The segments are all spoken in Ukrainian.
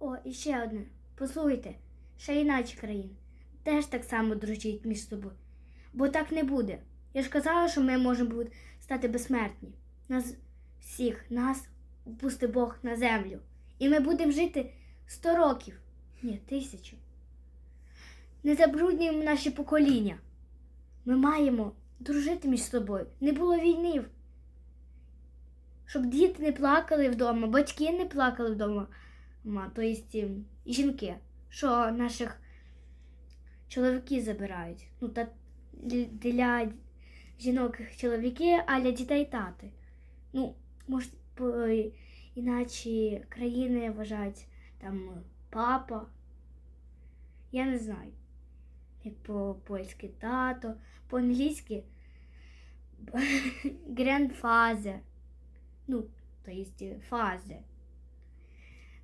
О, і ще одне. Послухайте, ще іначе країн. Теж так само дружіть між собою. Бо так не буде. Я ж казала, що ми можемо стати безсмертні. Нас всіх, нас пусти Бог на землю. І ми будемо жити сто років. Ні, тисячу. Не забруднюємо наші покоління. Ми маємо дружити між собою. Не було війни. Щоб діти не плакали вдома, батьки не плакали вдома. То есть ем, жінки, що наших чоловіки забирають. Ну, та для- жінок чоловіки, а для дітей тати. Ну, може, по, іначе країни вважають там папа. Я не знаю. Як по-польськи тато, по-англійськи grandfather. Ну, то есть фази.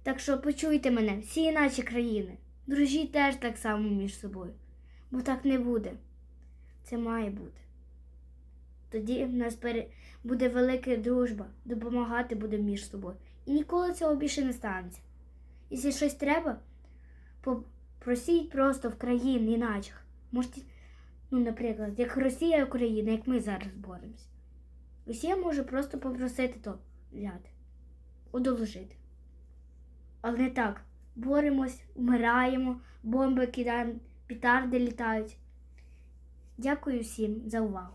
Так що почуйте мене, всі іначе країни. Дружіть теж так само між собою. Бо так не буде. Це має бути. Тоді в нас буде велика дружба, допомагати буде між собою. І ніколи цього більше не станеться. Якщо щось треба, попросіть просто в країн іначе. Можете, ну, наприклад, як Росія Україна, як ми зараз боремося. Росія може просто попросити то взяти, одолжити. Але не так. Боремось, вмираємо, бомби кидаємо, петарди літають. Дякую всім за увагу.